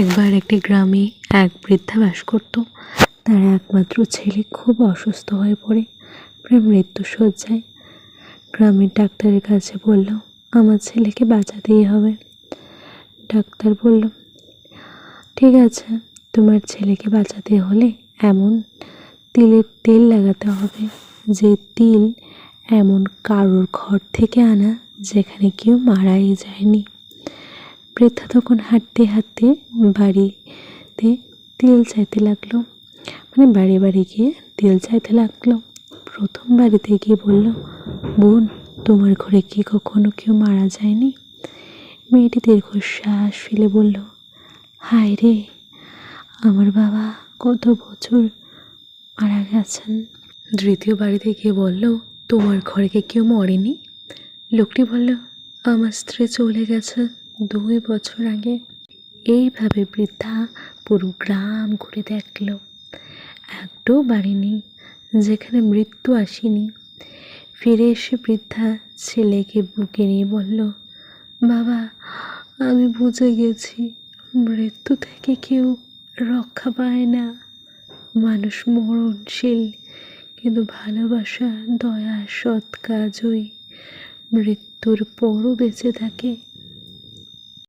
একবার একটি গ্রামে এক বৃদ্ধা বাস করত। তার একমাত্র ছেলে খুব অসুস্থ হয়ে পড়ে প্রায় মৃত্যুশয্যায়। গ্রামের ডাক্তারের কাছে বলল, আমার ছেলেকে বাঁচাতেই হবে। ডাক্তার বলল, ঠিক আছে, তোমার ছেলেকে বাঁচাতে হলে এমন তিলের তেল লাগাতে হবে, যে তিল এমন কারোর ঘর থেকে আনা, যেখানে কেউ মারাই যায়নি। বৃদ্ধা তখন হাঁটতে হাঁটতে বাড়িতে তেল চাইতে লাগল। মানে বাড়ি বাড়ি গিয়ে তেল চাইতে লাগল। প্রথম বাড়িতে গিয়ে বলল, বোন, তোমার ঘরে কি কখনো কেউ মারা যায়নি? মেয়েটি দীর্ঘশ্বাস ফেলে বলল, হায় রে, আমার বাবা কত বছর মারা গেছেন? দ্বিতীয় বাড়িতে গিয়ে বলল, তোমার ঘরে কেউ মরেনি? লোকটি বলল, আমার স্ত্রী চলে গেছে। দুই বছর আগে এইভাবে বৃদ্ধা পুরো গ্রাম ঘুরে দেখল। একটাও বাড়ি নেই যেখানে মৃত্যু আসেনি। ফিরে এসে বৃদ্ধা ছেলেকে বুকে নিয়ে বলল, বাবা, আমি বুঝে গেছি, মৃত্যু থেকে কেউ রক্ষা পায় না। মানুষ মরণশীল, কিন্তু ভালোবাসা, দয়া, সৎ কাজই মৃত্যুর পরও বেঁচে থাকে।